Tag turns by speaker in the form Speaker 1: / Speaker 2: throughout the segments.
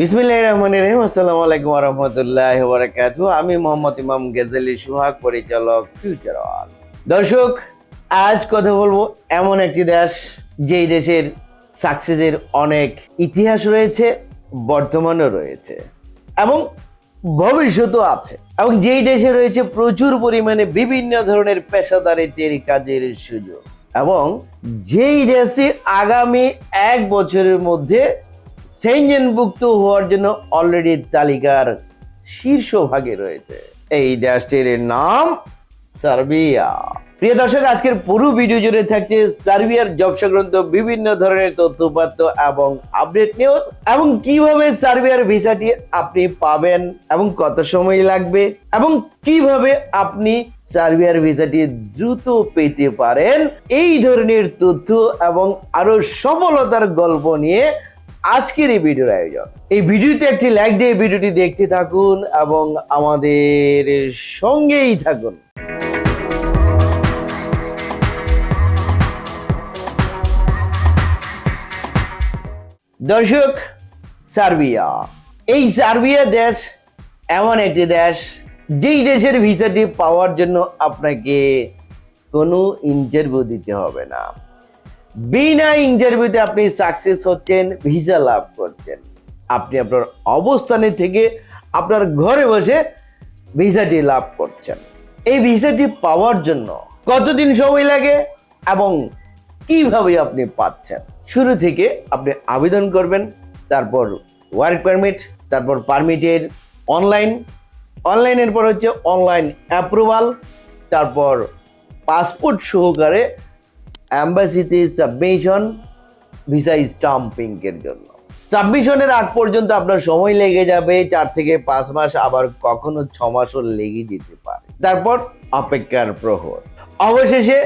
Speaker 1: বিসমিল্লাহির রহমানির রহিম। আসসালামু আলাইকুম রাহমাতুল্লাহি ওয়া বারাকাতুহু আমি মোহাম্মদ ইমাম গেজালি সুহাগ, পরিচালক ফিউচার ওয়াল দর্শক, আজ কথা বলব এমন একটি দেশ, যেই দেশের সাকসেসের অনেক ইতিহাস রয়েছে, বর্তমানও রয়েছে, এবং ভবিষ্যতও আছে, এবং যেই দেশে রয়েছে প্রচুর পরিমাণে বিভিন্ন ধরনের পেশাদারিত্বের কাজের সুযোগ, এবং যেই দেশটি আগামী এক বছরের মধ্যে সেঞ্জনভুক্ত হওয়ার জন্য অলরেডি তালিকার শীর্ষভাগে রয়েছে। এই দেশটির নাম সার্বিয়া। প্রিয় দর্শক, আজকের পুরো ভিডিও জুড়ে থাকছে সার্বিয়ার জব সংক্রান্ত বিভিন্ন ধরনের তথ্যপাত্র এবং আপডেট নিউজ এবং কীভাবে সার্বিয়ার ভিসাটি আপনি পাবেন এবং কত সময় লাগবে এবং কীভাবে আপনি সার্বিয়ার ভিসাটি দ্রুত পেতে পারেন, এই ধরনের তথ্য এবং আরও সফলতার গল্প নিয়ে আজকের এই ভিডিওর আয়োজন। এই ভিডিওতে একটি লাইক দিয়ে ভিডিওটি দেখতে থাকুন এবং আমাদের সঙ্গেই থাকুন। দর্শক, সার্বিয়া। এই সার্বিয়া দেশ এমন একটি দেশ, যেই দেশের ভিসাটি পাওয়ার জন্য আপনাকে কোনো ইন্টারভিউ দিতে হবে না। বিনা ইন্টারভিউতে আপনি সাকসেস হচ্ছেন ভিসা লাভ করছেন। আপনি আপনার অবস্থানে থেকে আপনার ঘরে বসে ভিসাটি লাভ করছেন। এই ভিসাটি পাওয়ার জন্য কতদিন সময় লাগে এবং কীভাবে আপনি পাচ্ছেন? শুরু থেকে আপনি আবেদন করবেন, তারপর ওয়ার্ক পারমিট তারপর পারমিটের অনলাইন অনলাইনের পর হচ্ছে অনলাইন অ্যাপ্রুভাল তারপর পাসপোর্ট সহকারে অ্যাম্বাসিতে সাবমিশন ভিসা স্টাম্পিং এর জন্য। সাবমিশনের আগ পর্যন্ত আপনার সময় লেগে যাবে, চার থেকে পাঁচ মাস, আবার কখনো ছ মাসও লেগে যেতে পারে। তারপর অপেক্ষার প্রহর। অবশেষে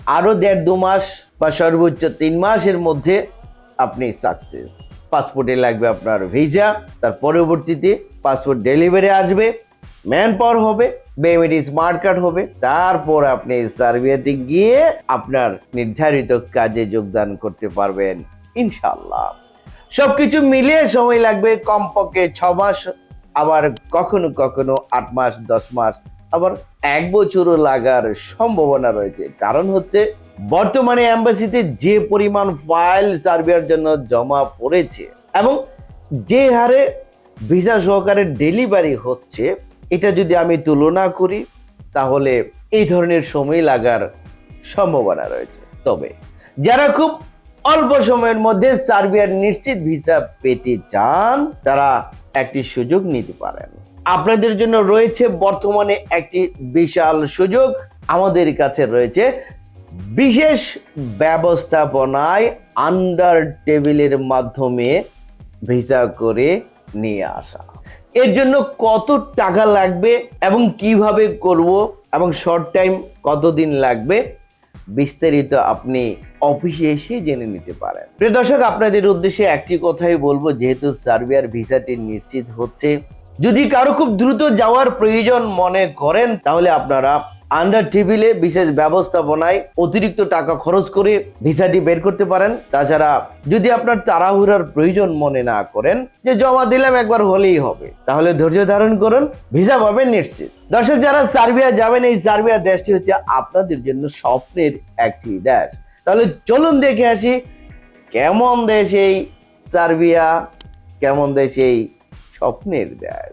Speaker 1: আরও দেড় দু মাস বা সর্বোচ্চ তিন মাসের মধ্যে আপনি সাকসেস পাসপোর্টে লাগবে আপনার ভিসা তার পরবর্তীতে পাসপোর্ট ডেলিভারি আসবে ম্যান পাওয়ার হবে বেমেডি স্মার্ট কার্ড হবে। তারপর আপনি সার্বিয়াতে গিয়ে আপনার নির্ধারিত কাজে যোগদান করতে পারবেন। ইনশাল্লাহ সবকিছু মিলিয়ে সময় লাগবে কমপক্ষে ছ মাস, আবার কখনো কখনো আট মাস, দশ মাস, আবার এক বছরও লাগার সম্ভাবনা রয়েছে। কারণ হচ্ছে, বর্তমানে অ্যাম্বাসিতে যে পরিমাণ ফাইল সার্ভিয়ার জন্য জমা পড়েছে এবং যে হারে ভিসা সহকারে ডেলিভারি হচ্ছে এটা যদি আমি তুলনা করি, তাহলে এই ধরনের সময় লাগার সম্ভাবনা রয়েছে। তবে যারা খুব অল্প সময়ের মধ্যে সার্বিয়ার নিশ্চিত ভিসা পেতে চান, তারা একটি সুযোগ নিতে পারেন। আপনাদের জন্য রয়েছে বর্তমানে একটি বিশাল সুযোগ। আমাদের কাছে রয়েছে বিশেষ ব্যবস্থাপনায় আন্ডার টেবিলের মাধ্যমে ভিসা করে নিয়ে আসা। এর জন্য কত টাকা লাগবে এবং কীভাবে করব এবং শর্ট টাইম কতদিন লাগবে, বিস্তারিত আপনি অফিসে এসে জেনে নিতে পারেন। প্রিয় দর্শক, আপনাদের উদ্দেশ্যে একটি কথাই বলব, যেহেতু সার্বিয়ার ভিসাটি নিশ্চিত হচ্ছে, যদি কারও খুব দ্রুত যাওয়ার প্রয়োজন মনে করেন, তাহলে আপনারা আন্ডার টেবিলে বিশেষ ব্যবস্থাপনায় অতিরিক্ত টাকা খরচ করে ভিসাটি বের করতে পারেন। তাছাড়া যদি আপনার তাড়াহুড়ার প্রয়োজন মনে না করেন, যে জমা দিলাম একবার হলেই হবে। তাহলে ধৈর্য ধারণ করুন, ভিসা পাবেন নিশ্চিত। দর্শক, যারা সার্বিয়া যাবেন, এই সার্বিয়া দেশটি হচ্ছে আপনাদের জন্য স্বপ্নের একটি দেশ। তাহলে চলুন দেখে আসি, কেমন দেশ এই সার্বিয়া, কেমন দেশ এই স্বপ্নের দেশ?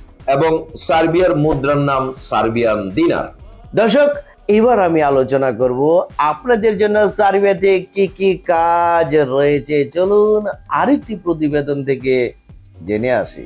Speaker 2: এবং সার্বিয়ার মুদ্রার নাম সার্বিয়ান দিনার।
Speaker 1: দর্শক, এবার আমি আলোচনা করব আপনাদের জন্য সার্বিয়াতে কি কি কাজ রয়েছে। চলুন আরেকটি প্রতিবেদন থেকে জেনে আসি।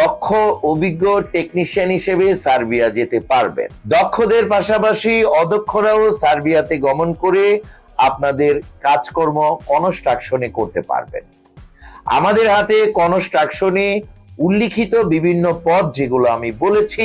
Speaker 2: দক্ষ, অভিজ্ঞ টেকনিশিয়ান হিসেবে সার্বিয়া যেতে পারবেন। দক্ষদের পাশাপাশি অদক্ষরাও সার্বিয়াতে গমন করে আপনাদের কাজকর্ম কনস্ট্রাকশনে করতে পারবেন। আমাদের হাতে কনস্ট্রাকশনে উল্লিখিত বিভিন্ন পদ যেগুলো আমি বলেছি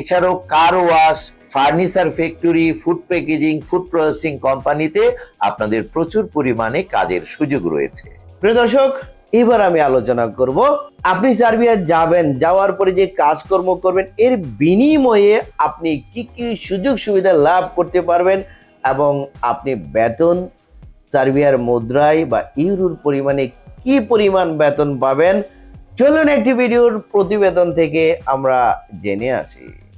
Speaker 2: এছাড়াও car wash furniture factory food packaging food processing কোম্পানিতে আপনাদের প্রচুর পরিমাণে কাজের সুযোগ রয়েছে।
Speaker 1: প্রিয় দর্শক, এবার আমি আলোচনা করব, আপনি সার্বিয়া যাবেন, যাওয়ার পরে যে কাজকর্ম করবেন, এর বিনিময়ে আপনি কি কি সুযোগ সুবিধা লাভ করতে পারবেন এবং আপনি বেতন, সার্বিয়ার মুদ্রায় বা ইউরোর পরিমাণে কি পরিমাণ বেতন পাবেন, চলুন একটি ভিডিওর প্রতিবেদন থেকে আমরা জেনে আসি।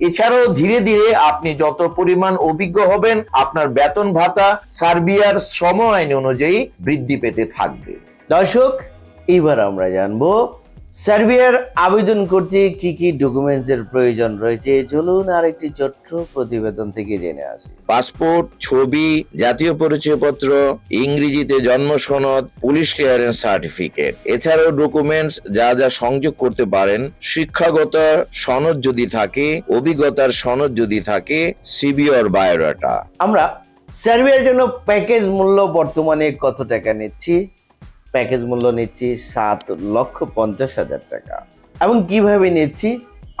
Speaker 2: এছাড়াও ধীরে ধীরে আপনি যত পরিমাণ অভিজ্ঞ হবেন, আপনার বেতন ভাতা সার্বিয়ার শ্রম আইন অনুযায়ী বৃদ্ধি পেতে থাকবে।
Speaker 1: দর্শক, এবার আমরা জানব সার্বিয়ার আবেদন করতে কি কি ডকুমেন্টস এর প্রয়োজন রয়েছে চলুন আর একটি ছোট্ট প্রতিবেদন থেকে জেনে আসি।
Speaker 2: পাসপোর্ট ছবি জাতীয় পরিচয়পত্র ইংরেজিতে জন্ম সনদ পুলিশ ক্লিয়ারেন্স সার্টিফিকেট এছাড়াও ডকুমেন্টস যা যা সংযোগ করতে পারেন শিক্ষাগত সনদ যদি থাকে অভিজ্ঞতার সনদ যদি থাকে সিবি অর বায়োডাটা
Speaker 1: আমরা সার্বিয়ার জন্য প্যাকেজ মূল্য বর্তমানে কত টাকা নিচ্ছি? প্যাকেজ মূল্য নিচ্ছি সাত লক্ষ পঞ্চাশ হাজার টাকা। এবং কীভাবে নিচ্ছি?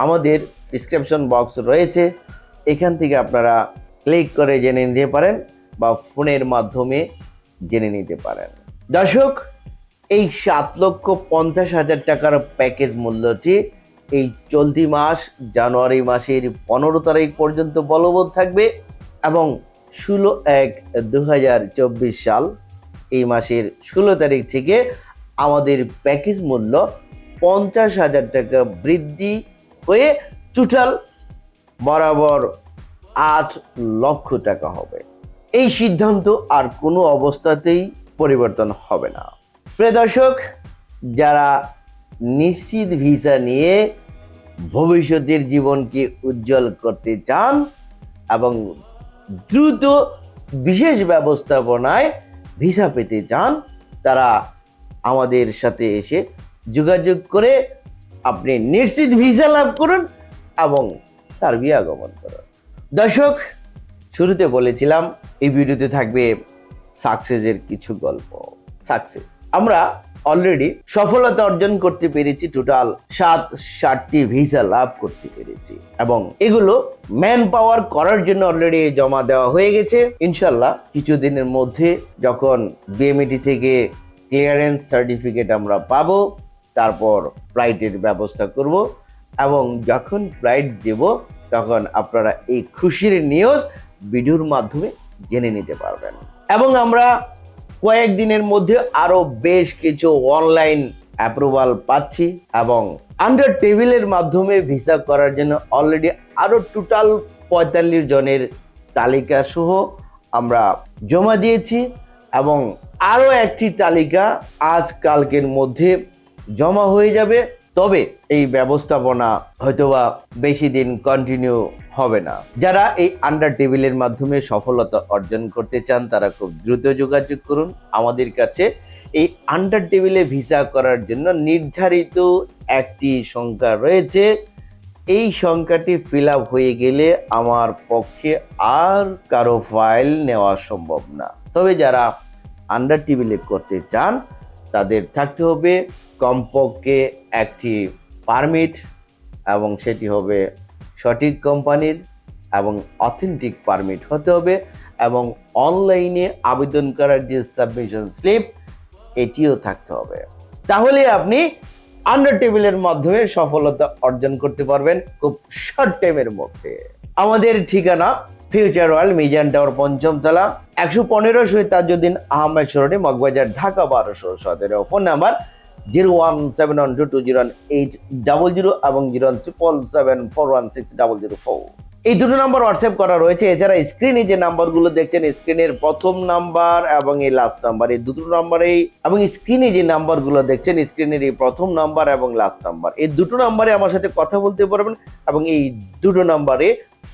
Speaker 1: আমাদের ডিসক্রিপশন বক্স রয়েছে। এখান থেকে আপনারা ক্লিক করে জেনে নিতে পারেন বা ফোনের মাধ্যমে জেনে নিতে পারেন। দর্শক, এই সাত লক্ষ পঞ্চাশ হাজার টাকার প্যাকেজ মূল্যটি এই চলতি মাস, জানুয়ারি মাসের পনেরো তারিখ পর্যন্ত বলবৎ থাকবে এবং ষোলো এক দু সাল এই মাসের ষোলো তারিখ থেকে আমাদের প্যাকেজ মূল্য পঞ্চাশ হাজার টাকা বৃদ্ধি হয়ে টোটাল বরাবর আট লক্ষ টাকা হবে। এই সিদ্ধান্ত আর কোনো অবস্থাতেই পরিবর্তন হবে না। প্রিয় দর্শক, যারা নিশ্চিত ভিসা নিয়ে ভবিষ্যতের জীবনকে উজ্জ্বল করতে চান এবং দ্রুত বিশেষ ব্যবস্থাপনায় ভিসা পেতে চান, তারা আমাদের সাথে এসে যোগাযোগ করে আপনি নিশ্চিত ভিসা লাভ করুন এবং সার্বিয়া আগমন করুন। দর্শক, শুরুতে বলেছিলাম, এই ভিডিওতে থাকবে সাকসেসের কিছু গল্প। সাকসেস। আমরা অলরেডি সফলতা অর্জন করতে পেরেছি টোটাল সাত ষাটটি ভিসা লাভ করতে পেরেছি। এবং এগুলো ম্যান পাওয়ার করার জন্য অলরেডি জমা দেওয়া হয়ে গেছে। ইনশাল্লাহ কিছুদিনের মধ্যে যখন বিএমইটি থেকে ক্লিয়ারেন্স সার্টিফিকেট আমরা পাবো, তারপর ফ্লাইটের ব্যবস্থা করব এবং যখন ফ্লাইট দেব, তখন আপনারা এই খুশির নিউজ ভিডিওর মাধ্যমে জেনে নিতে পারবেন। এবং আমরা কয়েকদিনের মধ্যে আরও বেশ কিছু অনলাইন অ্যাপ্রুভাল পাচ্ছি এবং আন্ডার টেবিলের মাধ্যমে ভিসা করার জন্য অলরেডি আরও টোটাল পঁয়তাল্লিশ জনের তালিকা সহ আমরা জমা দিয়েছি এবং আরও একটি তালিকা আজ কালকের মধ্যে জমা হয়ে যাবে। তবে এই ব্যবস্থাপনা হয়তোবা বেশি দিন কন্টিনিউ হবে না। যারা এই আন্ডার টেবিলের মাধ্যমে সফলতা অর্জন করতে চান, তারা খুব দ্রুত যোগাযোগ করুন। আমাদের কাছে এই আন্ডার টেবিলে ভিসা করার জন্য নির্ধারিত একটি সংখ্যা রয়েছে। এই সংখ্যাটি ফিল আপ হয়ে গেলে আমার পক্ষে আর কারও ফাইল নেওয়া সম্ভব না। তবে যারা আন্ডার টেবিলে করতে চান, তাদের থাকতে হবে কমপক্ষে একটি পারমিট এবং সেটি হবে সঠিক কোম্পানির এবং অথেন্টিক পারমিট হতে হবে এবং অনলাইনে আবেদন করার যে সাবমিশন স্লিপ এটিও থাকতে হবে। তাহলে আপনি আন্ডার টেবিলের মাধ্যমে সফলতা অর্জন করতে পারবেন খুব শর্ট টাইমের মধ্যে। আমাদের ঠিকানা ফিউচার ওয়ার্ল্ড মিজান টাওয়ার পঞ্চম তলা, একশো পনেরো শহীদ তাজুদ্দিন আহমেদ সরণি, মগবাজার, ঢাকা, বারোশো সতেরো। Phone number zero one seven one two two zero eight double zero এবং zero triple seven four one six double zero four. এই দুটো নাম্বার হোয়াটসঅ্যাপ করা রয়েছে। এছাড়া স্ক্রিনে যে নাম্বারগুলো দেখছেন স্ক্রিনের প্রথম নাম্বার এবং এই লাস্ট নাম্বার এই দুটো নাম্বারেই এবং স্ক্রিনে যে নাম্বারগুলো দেখছেন স্ক্রিনের এই প্রথম নাম্বার এবং লাস্ট নাম্বার এই দুটো নাম্বারে আমার সাথে কথা বলতে পারবেন এবং এই দুটো নাম্বারে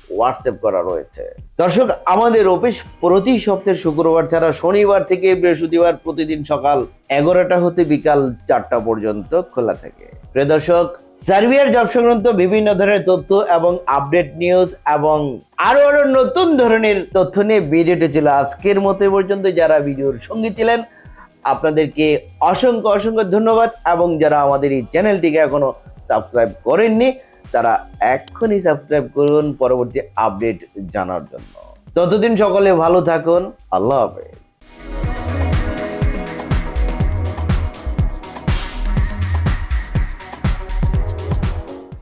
Speaker 1: হোয়াটসঅ্যাপ করা রয়েছে। দর্শক, আমাদের অফিস প্রতি সপ্তাহের শুক্রবার ছাড়া শনিবার থেকে বৃহস্পতিবার প্রতিদিন সকাল এগারোটা হতে বিকাল চারটা পর্যন্ত খোলা থাকে। প্রিয় দর্শক, সার্বিয়ার জব সংক্রান্ত বিভিন্ন ধরনের তথ্য এবং আপডেট নিউজ এবং আরও আরও নতুন ধরনের তথ্য নিয়ে ভিডিওটি ছিল আজকের মতো পর্যন্ত। যারা ভিডিওর সঙ্গী ছিলেন, আপনাদেরকে অসংখ্য অসংখ্য ধন্যবাদ এবং যারা আমাদের এই চ্যানেলটিকে এখনও সাবস্ক্রাইব করেননি তারা এখনই সাবস্ক্রাইব করুন পরবর্তী আপডেট জানার জন্য। ততদিন সকলে ভালো থাকুন আল্লাহ হাফেজ।